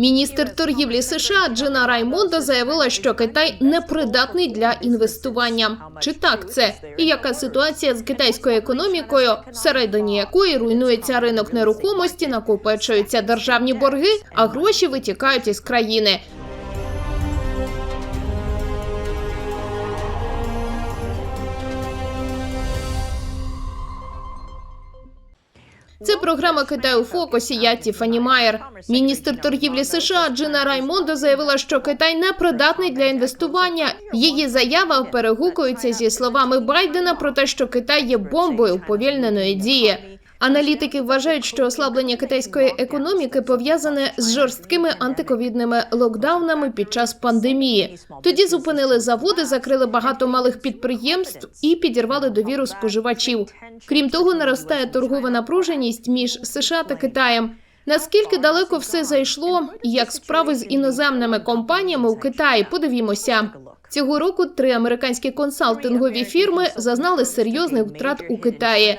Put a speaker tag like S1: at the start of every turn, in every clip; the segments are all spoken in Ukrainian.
S1: Міністр торгівлі США Джина Раймонда заявила, що Китай непридатний для інвестування. Чи так це? І яка ситуація з китайською економікою, всередині якої руйнується ринок нерухомості, накопичуються державні борги, а гроші витікають із країни. Це програма Китай у фокусі. Я Тіфані Майер. Міністр торгівлі США Джина Раймондо заявила, що Китай не придатний для інвестування. Її заява перегукується зі словами Байдена про те, що Китай є бомбою уповільненої дії. Аналітики вважають, що ослаблення китайської економіки пов'язане з жорсткими антиковідними локдаунами під час пандемії. Тоді зупинили заводи, закрили багато малих підприємств і підірвали довіру споживачів. Крім того, наростає торгова напруженість між США та Китаєм. Наскільки далеко все зайшло, як справи з іноземними компаніями у Китаї? Подивімося. Цього року три американські консалтингові фірми зазнали серйозних втрат у Китаї.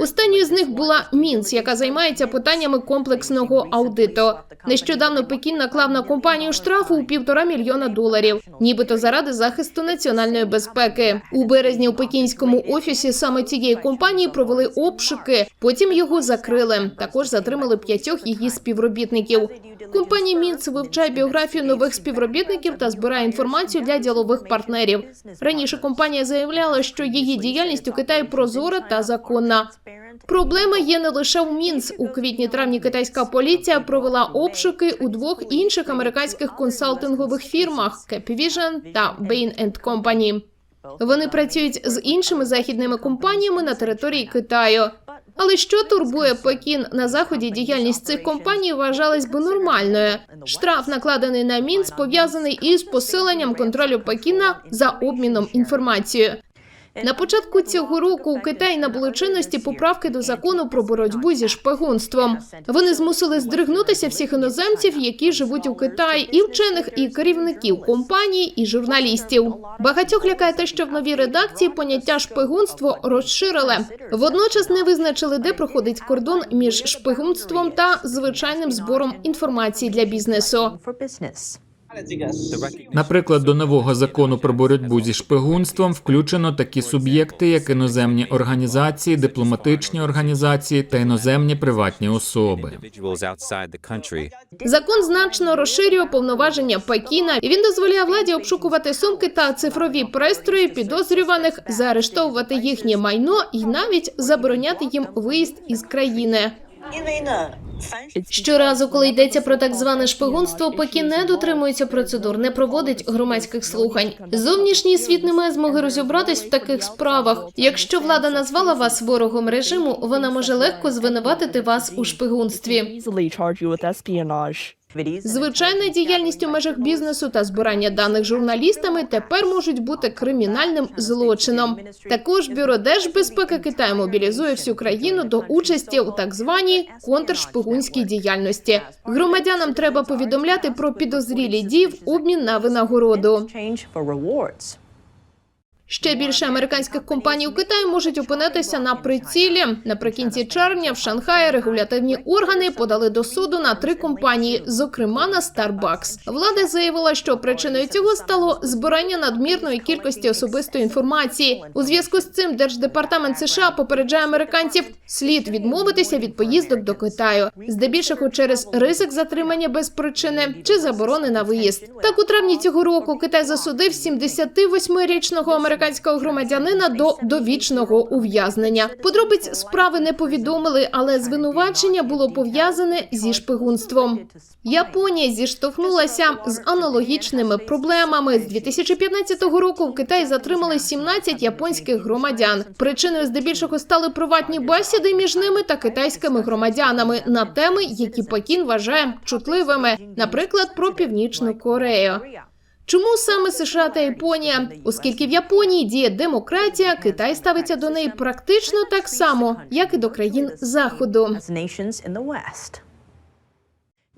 S1: Останньою з них була Мінс, яка займається питаннями комплексного аудиту. Нещодавно Пекін наклав на компанію штрафу у півтора мільйона доларів, нібито заради захисту національної безпеки. У березні у пекінському офісі саме цієї компанії провели обшуки. Потім його закрили. Також затримали п'ятьох її співробітників. Компанія Мінц вивчає біографію нових співробітників та збирає інформацію для ділових партнерів. Раніше компанія заявляла, що її діяльність у Китаї прозора та законна. Проблема є не лише у Мінс. У квітні-травні китайська поліція провела обшуки у двох інших американських консалтингових фірмах Capvision та Bain Company. Вони працюють з іншими західними компаніями на території Китаю. Але що турбує Пекін на заході? Діяльність цих компаній вважалась би нормальною. Штраф, накладений на Мінс, пов'язаний із посиленням контролю Пекіна за обміном інформацією. На початку цього року у Китаї набули чинності поправки до закону про боротьбу зі шпигунством. Вони змусили здригнутися всіх іноземців, які живуть у Китаї, і вчених, і керівників компаній, і журналістів. Багатьох лякає те, що в новій редакції поняття шпигунство розширили. Водночас не визначили, де проходить кордон між шпигунством та звичайним збором інформації для бізнесу.
S2: Наприклад, до нового закону про боротьбу зі шпигунством включено такі суб'єкти, як іноземні організації, дипломатичні організації та іноземні приватні особи.
S1: Закон значно розширює повноваження Пекіна. і Він дозволяє владі обшукувати сумки та цифрові пристрої підозрюваних, заарештовувати їхнє майно і навіть забороняти їм виїзд із країни
S3: і.
S1: Щоразу, коли йдеться про так зване шпигунство, Пекін не дотримується процедур, не проводить громадських слухань. Зовнішній світ не має змоги розібратись в таких справах. Якщо влада назвала вас ворогом режиму, вона може легко звинуватити вас у шпигунстві. Звичайна діяльність у межах бізнесу та збирання даних журналістами тепер можуть бути кримінальним злочином. Також бюро держбезпеки Китаю мобілізує всю країну до участі у так званій контршпигунській діяльності. Громадянам треба повідомляти про підозрілі дії в обмін на винагороду. Ще більше американських компаній у Китаї можуть опинитися на прицілі. Наприкінці червня в Шанхаї регулятивні органи подали до суду на три компанії, зокрема на Starbucks. Влада заявила, що причиною цього стало збирання надмірної кількості особистої інформації. У зв'язку з цим держдепартамент США попереджає американців слід відмовитися від поїздок до Китаю, здебільшого через ризик затримання без причини чи заборони на виїзд. Так у травні цього року Китай засудив 78-річного американського громадянина до довічного ув'язнення. Подробиць справи не повідомили, але звинувачення було пов'язане зі шпигунством. Японія зіштовхнулася з аналогічними проблемами. З 2015 року в Китаї затримали 17 японських громадян. Причиною здебільшого стали приватні бесіди між ними та китайськими громадянами на теми, які Пекін вважає чутливими, наприклад, про північну Корею. Чому саме США та Японія? Оскільки в Японії діє демократія, Китай ставиться до неї практично так само, як і до країн заходу.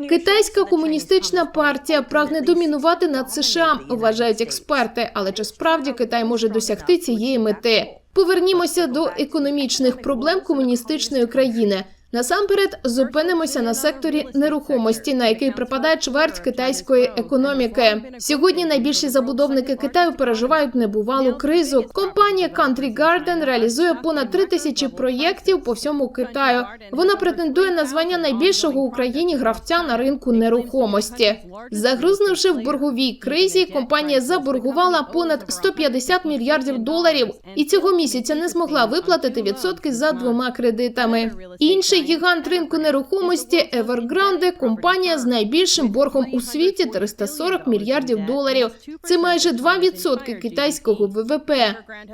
S1: Китайська комуністична партія прагне домінувати над США, вважають експерти. Але чи справді Китай може досягти цієї мети? Повернімося до економічних проблем комуністичної країни. Насамперед зупинимося на секторі нерухомості, на який припадає чверть китайської економіки. Сьогодні найбільші забудовники Китаю переживають небувалу кризу. Компанія Country Garden реалізує понад три тисячі проєктів по всьому Китаю. Вона претендує на звання найбільшого в Україні гравця на ринку нерухомості. Загрузнувши в борговій кризі, компанія заборгувала понад 150 мільярдів доларів і цього місяця не змогла виплатити відсотки за двома кредитами. Інший гігант ринку нерухомості Evergrande – компанія з найбільшим боргом у світі 340 мільярдів доларів. Це майже 2% китайського ВВП.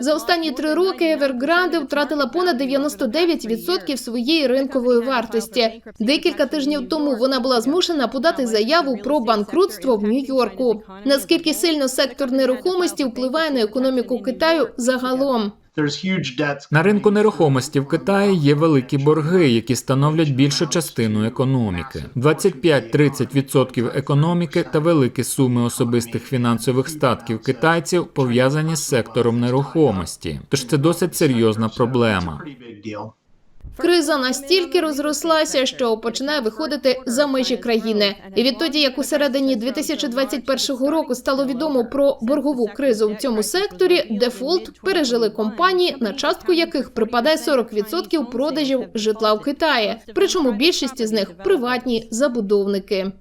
S1: За останні три роки Evergrande втратила понад 99% своєї ринкової вартості. Декілька тижнів тому вона була змушена подати заяву про банкрутство в Нью-Йорку. Наскільки сильно сектор нерухомості впливає на економіку Китаю загалом?
S2: На ринку нерухомості в Китаї є великі борги, які становлять більшу частину економіки. 25-30% економіки та великі суми особистих фінансових статків китайців пов'язані з сектором нерухомості. Тож це досить серйозна проблема.
S1: Криза настільки розрослася, що починає виходити за межі країни. І відтоді, як у середині 2021 року стало відомо про боргову кризу в цьому секторі, дефолт пережили компанії, на частку яких припадає 40% продажів житла в Китаї. Причому більшість із них приватні забудовники.